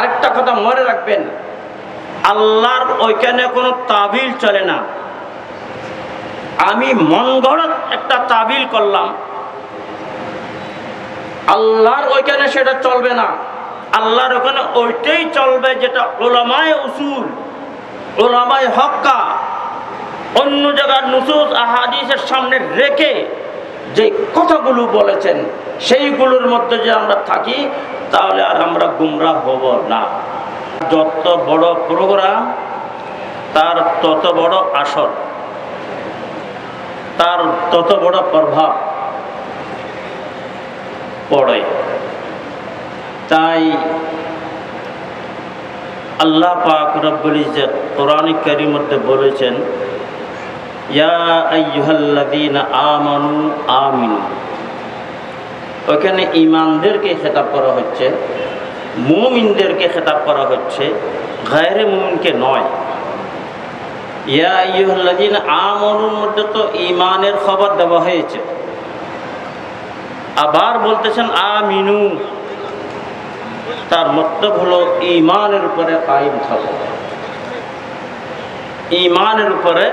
আরেকটা কথা মনে রাখবেন, আল্লাহর ওইখানে কোনো তাবিল চলে না। আমি মন একটা তাবিল করলাম। আল্লাহর ওইখানে সেটা চলবে না। আল্লাহর ওখানে ওইটাই চলবে যেটা ওলামায় উসুল, ওলামায় হক্কা, অন্য জায়গার নুসুস আহাদিসের সামনে রেখে যে কথাগুলো বলেছেন, সেইগুলোর মধ্যে যে আমরা থাকি তাহলে আর আমরা গুমরা হব না। যত বড় প্রোগ্রাম তার তত বড় আসর তার তত বড় প্রভাব পড়ে। তাই আল্লাহ পাক রব্বুল ইজ্জত কোরআন কারীর মধ্যে বলেছেন, ইয়া আইয়ুহাল্লাযীনা আমানু আমিনু। ওখানে ইমানদেরকে খেতাব করা হচ্ছে, মুমিনদেরকে খেতাব করা হচ্ছে, গায়রে মুমিনকে নয়। ইয়া আইয়ুহাল্লাযীনা আমানুর মধ্যে তো ইমানের খবর দেওয়া হয়েছে। আবার বলতেছেন, আমিনু। তার মতলব হলো ইমানের উপরে কায়েম থাকো। ইমানের উপরে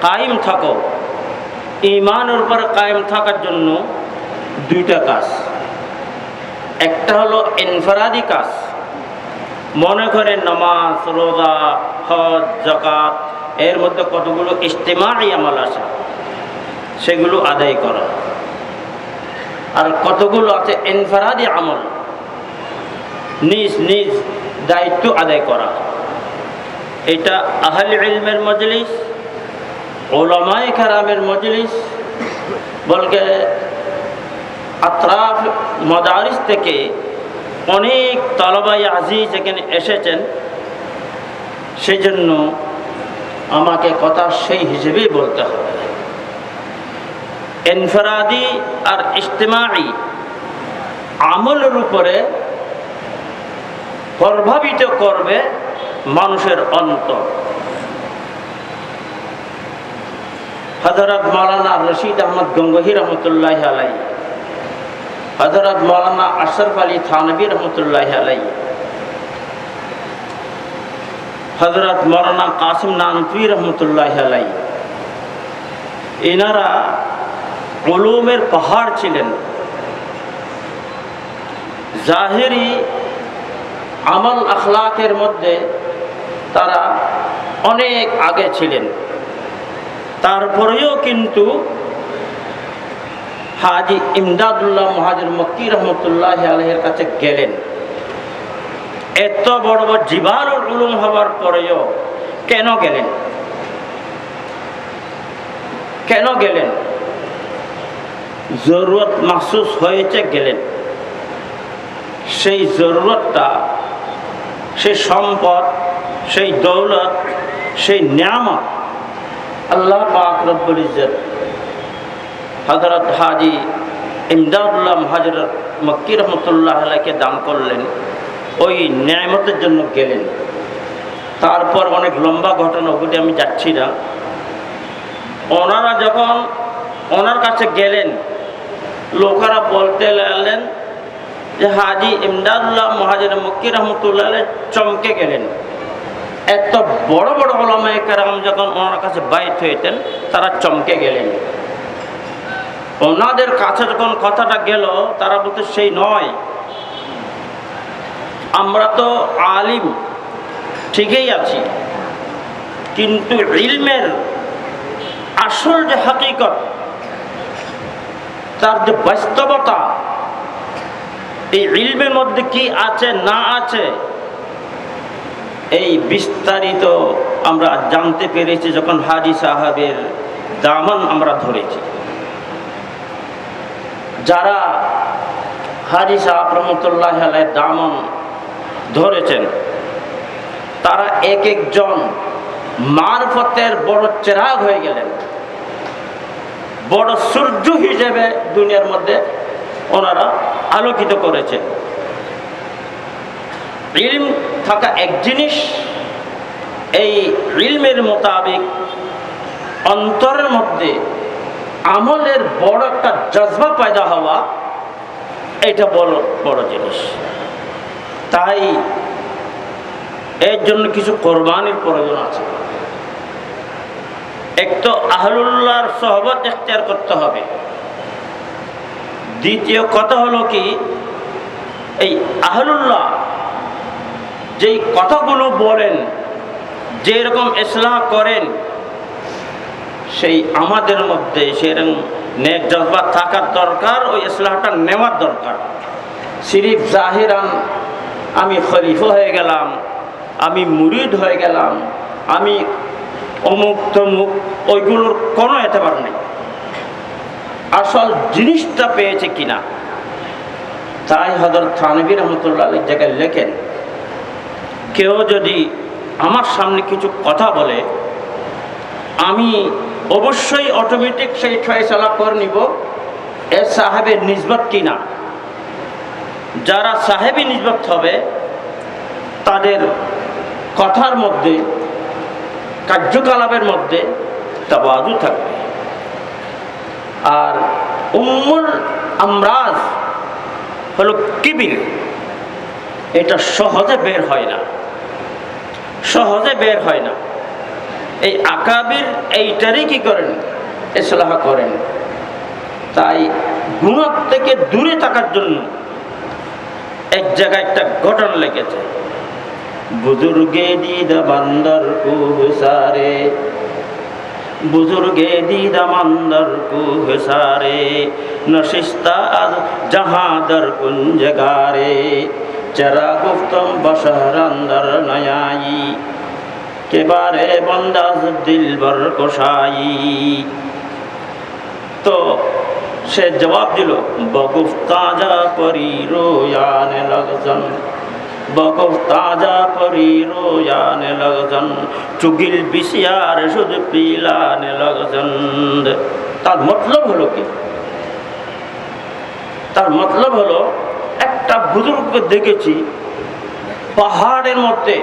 কায়েম থাকো। ইমানের উপরে কায়েম থাকার জন্য দুইটা কাজ। একটা হলো ইনফরাদি কাজ। মনে করে নামাজ, রোজা, হজ জাকাত এর মধ্যে কতগুলো ইজতেমাই আমল আছে, সেগুলো আদায় করা। আর কতগুলো আছে ইনফরাদি আমল? নিজ নিজ দায়িত্ব আদায় করা। এটা আহল ইলমের মজলিস ওলামায় কারামের মজলিস, বলকে আত্রাফ মদারিস থেকে অনেক তলবাই আজিজ এখানে এসেছেন। সেই জন্য আমাকে কথা সেই হিসেবেই বলতে হবে। এনফরাদি আর ইজতেমাই আমলের উপরে প্রভাবিত করবে মানুষের অন্তর। হজরত মৌলানা রশিদ আহমদ গঙ্গহি রহমতুল্লাহ আলাই হজরত মৌলানা আশরফ আলী থানবী রহমতুল্লাহ আলাই হজরত মৌলানা কাসিম নানতুই রহমতুল্লাহ আলাই এনারা কলমের পাহাড় ছিলেন। জাহেরি আমল আখলাকের মধ্যে তারা অনেক আগে ছিলেন। তারপরেও কিন্তু হাজি ইমদাদুল্লাহ মহাজুর মক্কি রহমতুল্লাহ আলহের কাছে গেলেন। এত বড় বড় জীবানুল উলুম হবার পরেও কেন গেলেন? কেন গেলেন? জরুরত মাহসুস হয়েছে গেলেন। সেই জরুরতটা, সেই সম্পদ, সেই দৌলত, সেই নিয়ামত আল্লাহ পাক রব্বুল ইজ্জত হজরত হাজি ইমদাদুল্লাহ হাজরত মক্কি রহমতুল্লাহ আলাইকে দান করলেন। ওই ন্যায়মতের জন্য গেলেন। তারপর অনেক লম্বা ঘটনা ওগুলি আমি যাচ্ছি না। ওনারা যখন ওনার কাছে গেলেন, লোকেরা বলতে লাগলেন যে হাজি ইমদাদুল্লাহ মহাজির মক্কি রহমতুল্লাহ চমকে গেলেন। এত বড় বড় ওলামায় কেরাম যখন ওনার কাছে বাইত হয়েছেন, তারা চমকে গেলেন। ওনাদের কাছে যখন কথাটা গেল, তারা বলতে সেই নয়। আমরা তো আলিম, ঠিকই আছি। কিন্তু ইলমের আসল যে হাকিকত, তার যে বাস্তবতা, এই ইলমের মধ্যে কি আছে, না আছে, এই বিস্তারিত আমরা জানতে পেরেছি যখন হাজি সাহাবের দামান আমরা ধরেছি। যারা হাজি সাহাব রহমতুল্লাহ দামন ধরেছেন, তারা এক একজন মারফতের বড় চেরাগ হয়ে গেলেন। বড় সূর্য হিসেবে দুনিয়ার মধ্যে ওনারা আলোকিত করেছেন। ইলম থাকা এক জিনিস, এই ইলমের মোতাবেক অন্তরের মধ্যে আমলের বড় একটা জজবা পয়দা হওয়া, এটা বড় বড় জিনিস। তাই এর জন্য কিছু কোরবানির প্রয়োজন আছে। এক তো আহলুল্লাহর সহবত এখতিয়ার করতে হবে। দ্বিতীয় কথা হলো কি, এই আহলুল্লাহ যেই কথাগুলো বলেন যে রকম ইসলাহ করেন সেই আমাদের মধ্যে সেরকম নেক জজবা থাকার দরকার, ওই ইসলাহটা নেওয়ার দরকার। সিরিফ জাহিরান, আমি খলিফ হয়ে গেলাম, আমি মুরিদ হয়ে গেলাম, আমি অমুক তমুক, ওইগুলোর কোনো এতেবার নেই। আসল জিনিসটা পেয়েছে কিনা? তাই হজর থানবী রহমতুল্লাহ জায়গায় লেখেন, কেউ যদি আমার সামনে কিছু কথা বলে, আমি অবশ্যই অটোমেটিক সেই ফয়সলা করে নিব। এ সাহেবের নিজবত কিনা? যারা সাহেবই নিজবত হবে, তাদের কথার মধ্যে, কার্যকলাপের মধ্যে তাবাদু থাকবে। আর উম্মুল আমরাজ হলো কিবির। এটা সহজে বের হয় না। সহজে বের হয় না। এই আকাবির এইটারই কি করেন? ইসলাহ করেন। তাই গুণার থেকে দূরে থাকার জন্য এক জায়গায় একটা ঘটনা লেগেছে বুজুর্গে দিদা বান্দর কুসারে বুজুর্গে দিদা মান্দর কুসারে নশিস্তা আজ জাহাদর কুঞ্জগারে। চরা গুপ্তম বসর অন্দর নয়াই কেবারে বন্দাজ দিলবর কোষাই তো সে জবাব দিল, বকুফ তাজা পরি রোয়ানে লগজন, বকুফ তাজা পরি রোয়ানে লগজন, চুগিল বিশিয়ার শুধু পিলানে লগজন। তার মতলব হলো কি? তার মতলব হলো, একটা বুজুর্গকে দেখেছি, পাহাড়ের মধ্যে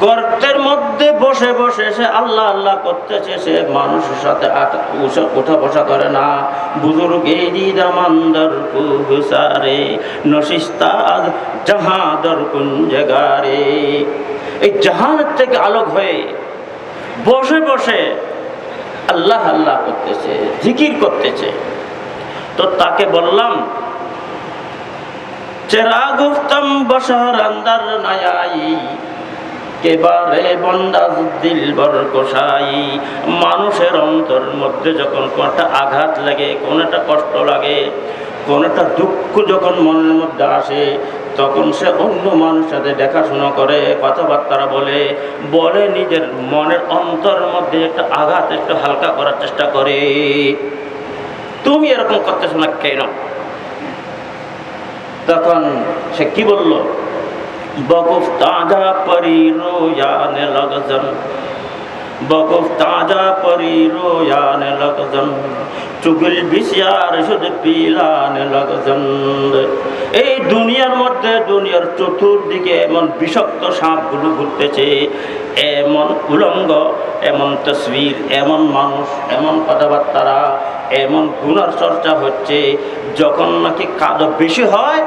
গর্তের মধ্যে বসে বসে সে আল্লাহ আল্লাহ করতেছে, সে মানুষের সাথে উঠা- বসা করে না। বুজুর্গ দিদামান্দর কুসারে নশিস্তাদ জাহাদর কুঞ্জগারে। এই জাহানের থেকে আলোক হয়ে বসে বসে আল্লাহ আল্লাহ করতেছে, জিকির করতেছে। তো তাকে বললাম চেরা গুফতম বসর আন্দার নায়াই কেবারে বন্দাজ দিল বর কষাই মানুষের অন্তর মধ্যে যখন কোনটা আঘাত লাগে, কোনটা কষ্ট লাগে, কোনটা দুঃখ যখন মনের মধ্যে আসে, তখন সে অন্য মানুষের সাথে দেখাশোনা করে কথাবার্তা বলে বলে নিজের মনের অন্তর মধ্যে একটা আঘাত, একটু হালকা করার চেষ্টা করে। তুমি এরকম করতেছো না কেন? তখন সে কি বলল? বকুফ তাজা পরি রোয়ানে লগজন। বকুফ তাজা পরি রোয়ানে লগজন। চুগুল বিশিয়ার শুধু পিলানে লগজন। এই দুনিয়ার মধ্যে দুনিয়ার চতুর্দিকে এমন বিষাক্ত সাপগুলো ঘুরতেছে, এমন উলঙ্গ, এমন তসবির, এমন মানুষ, এমন কথাবার্তারা, এমন গুণার চর্চা হচ্ছে, যখন নাকি কাদো বেশি হয়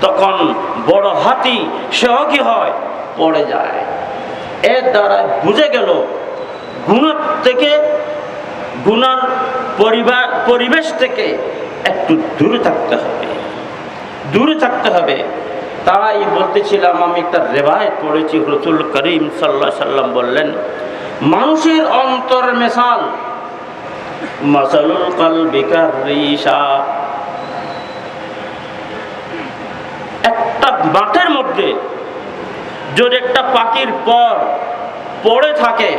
তখন বড় হাতি সেও কি হয়, পড়ে যায়। এর দ্বারা বুঝে গেল, গুণার থেকে, গুণার পরিবার, পরিবেশ থেকে একটু দূরে থাকতে হবে। দূরে থাকতে হবে। তাই বলতেছিলাম, আমি একটা রেবায়ত পড়েছি, রসুল করিম সাল্লা সাল্লাম বললেন, মানুষের অন্তর মেশাল মশালুল কাল বিকার রিসা একটা মাঠের মধ্যে যদি একটা পাখির পর পড়ে থাকে,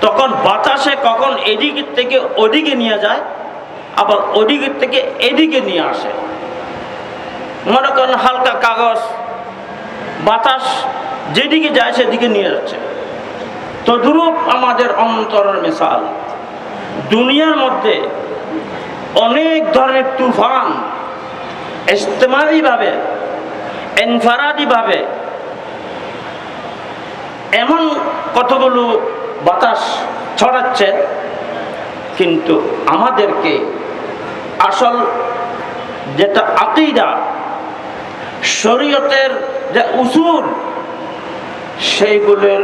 তখন বাতাসে কখন এদিকের থেকে ওদিকে নিয়ে যায়, আবার ওদিকের থেকে এদিকে নিয়ে আসে। মনে করেন হালকা কাগজ, বাতাস যেদিকে যায় সেদিকে নিয়ে যাচ্ছে। তদ্রূপ আমাদের অন্তরের মিশাল। দুনিয়ার মধ্যে অনেক ধরনের তুফান ইস্তেমালিভাবে এনফারাদিভাবে এমন কতগুলো বাতাস ছড়াচ্ছে, কিন্তু আমাদেরকে আসল যেটা আকিদা, শরীয়তের যে উসুল, সেইগুলোর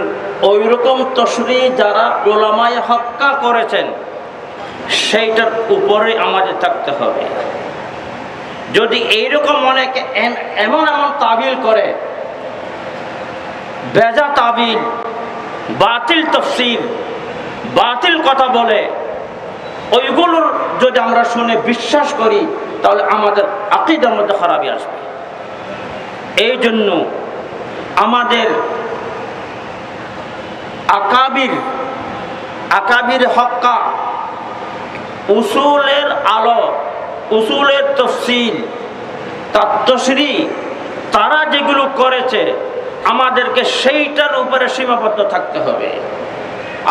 ওই রকম তসরি যারা ওলামায় হক্কা করেছেন, সেইটার উপরে আমাদের থাকতে হবে। যদি এইরকম অনেকে এম- এমন এমন তাবিল করে, বেজা তাবিল, বাতিল তফসিল, বাতিল কথা বলে, ওইগুলোর যদি আমরা শুনে বিশ্বাস করি, তাহলে আমাদের আকিদার মধ্যে খারাপই আসবে। এই জন্য আমাদের আকাবির আকাবির হক্কা উসুলের আলো উসুলের তফসিল, তত্ত্বশ্রী, তারা যেগুলো করেছে, আমাদেরকে সেইটার উপরে সীমাবদ্ধ থাকতে হবে।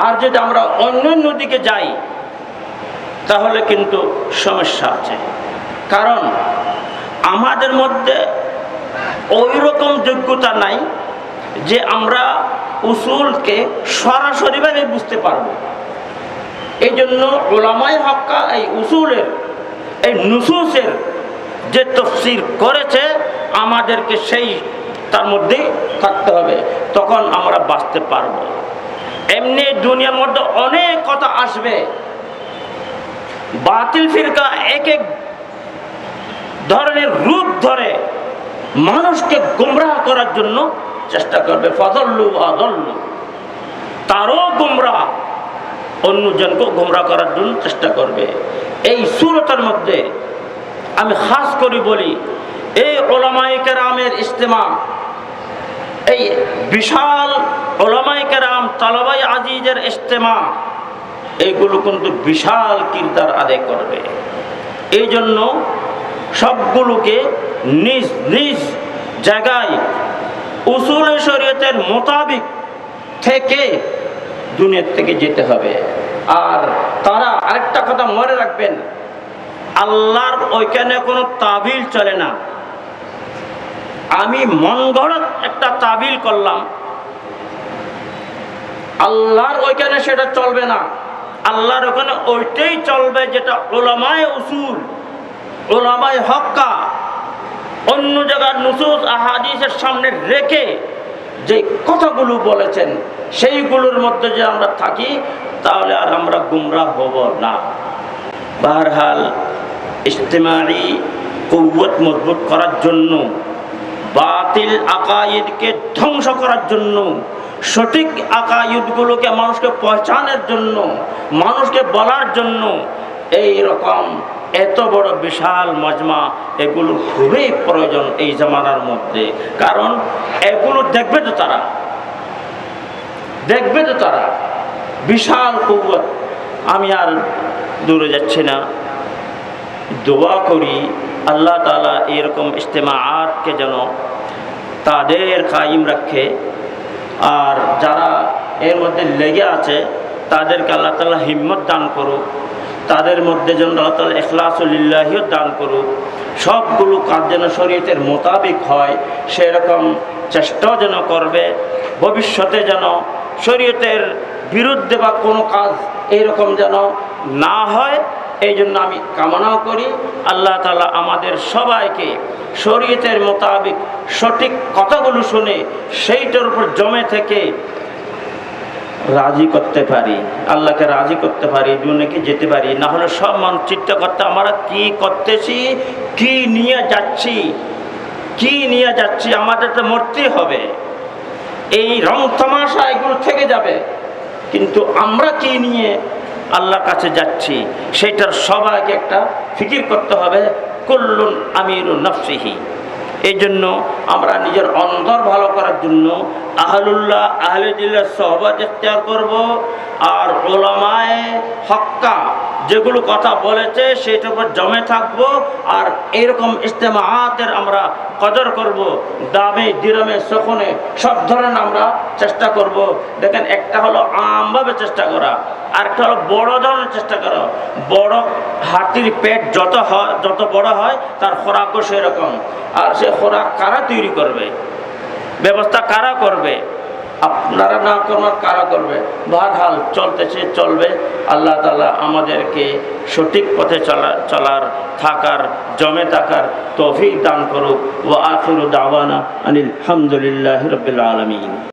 আর যদি আমরা অন্য অন্য দিকে যাই, তাহলে কিন্তু সমস্যা আছে। কারণ আমাদের মধ্যে ওই রকম যোগ্যতা নাই যে আমরা উসুলকে সরাসরিভাবে বুঝতে পারব। এই জন্য ওলামাই হক্কা এই উসুলের এই নুসুসের যে তফসির করেছে, আমাদেরকে সেই তার মধ্যেই থাকতে হবে। তখন আমরা বাঁচতে পারব। এমনি দুনিয়ার মধ্যে অনেক কথা আসবে। বাতিল ফিরকা এক এক ধরনের রূপ ধরে মানুষকে গুমরাহ করার জন্য চেষ্টা করবে। ফজল্লু আদল্লু তারও গুমরাহ। অন্যজনকেও গুমরাহ করার জন্য চেষ্টা করবে। এই সুরতার মধ্যে আমি খাস করে বলি, এই ওলামাই কেরামের ইজতেমা, এই বিশাল ওলামাই কেরাম তালাবাই আজিজের ইজতেমা এইগুলো কিন্তু বিশাল কিরদার আদায় করবে। এই জন্য সবগুলোকে নিজ নিজ জায়গায় উসুল শরীয়তের মোতাবিক থেকে দুনিয়ার থেকে যেতে হবে। আর তারা আরেকটা কথা মনে রাখবেন, আল্লাহর ওইখানে কোনো তাবিল চলে না। আমি মন একটা তাবিল করলাম, আল্লাহর ওইখানে সেটা চলবে না। আল্লাহর ওখানে ওইটাই চলবে যেটা ওলামায় উসুল, ওলামায় হক্কা, অন্য জায়গার নুসুস আহাদিসের সামনে রেখে যে কথাগুলো বলেছেন, সেইগুলোর মধ্যে যে আমরা থাকি, তাহলে আর আমরা গুমরা হব না। বারহাল ইজতেমারি কৌয়ত মজবুত করার জন্য, বাতিল আকাইদকে ধ্বংস করার জন্য, সঠিক আকাইদগুলোকে মানুষকে পহচানের জন্য, মানুষকে বলার জন্য, এই রকম এত বড় বিশাল মজমা এগুলো খুবই প্রয়োজন এই জামানার মধ্যে। কারণ এগুলো দেখবে তো তারা। দেখবে তো তারা। বিশাল কৌবত। আমি আর দূরে যাচ্ছি না। দোয়া করি আল্লাহ তালা এরকম ইজতেমাআতকে যেন তাদের কায়েম রাখে। আর যারা এর মধ্যে লেগে আছে, তাদেরকে আল্লাহ তালা হিম্মত দান করুক। তাদের মধ্যে যেন আল্লাহ তালা এখলাসুলিল্লাহিও দান করুক। সবগুলো কাজ যেন শরীয়তের মোতাবিক হয়, সেরকম চেষ্টাও যেন করবে, ভবিষ্যতে যেন শরীয়তের বিরুদ্ধে বা কোনো কাজ এইরকম যেন না হয় এই জন্য আমি কামনাও করি। আল্লাহ তালা আমাদের সবাইকে শরীয়তের মোতাবিক সঠিক কথাগুলো শুনে সেইটার উপর জমে থেকে রাজি করতে পারি, আল্লাহকে রাজি করতে পারি, দুনিয়াকে যেতে পারি, না হলে সব মানুষ চিন্তা করতে আমরা কি করতেছি, কি নিয়ে যাচ্ছি, কি নিয়ে যাচ্ছি, আমাদের তো মরতেই হবে। এই রং তামাশা এগুলো থেকে যাবে। কিন্তু আমরা কি নিয়ে আল্লাহর কাছে যাচ্ছি, সেটার সবাইকে একটা ফিকির করতে হবে, কুল্লুন আমিরু নফসিহি। এই জন্য আমরা নিজের অন্তর ভালো করার জন্য আহলুল্লাহ আহলুদুল্লাহ সহবাদ এখতিয়ার করব। আর ওলামায় হক্কা যেগুলো কথা বলেছে সেটার উপর জমে থাকব আর এরকম ইজতেমাহাতের আমরা কদর করব, দামে, দিরমে সখনে সব ধরনের আমরা চেষ্টা করব। দেখেন, একটা হলো আমভাবে চেষ্টা করা আর একটা হলো বড় ধরনের চেষ্টা করা। বড় হাতির পেট যত হয়, যত বড় হয়, তার খোরাকও সেরকম। আর সে খোরাক কারা তৈরি করবে? ব্যবস্থা কারা করবে? আপনারা না কোনো কারা করবে। বহাল চলতেছে, চলবে। আল্লাহ তালা আমাদেরকে সঠিক পথে চলা, চলার, থাকার, জমে থাকার তফিক দান করুক। ও আখির দাওয়ানা আনিল হামদুলিল্লাহ রবিল আলমিন।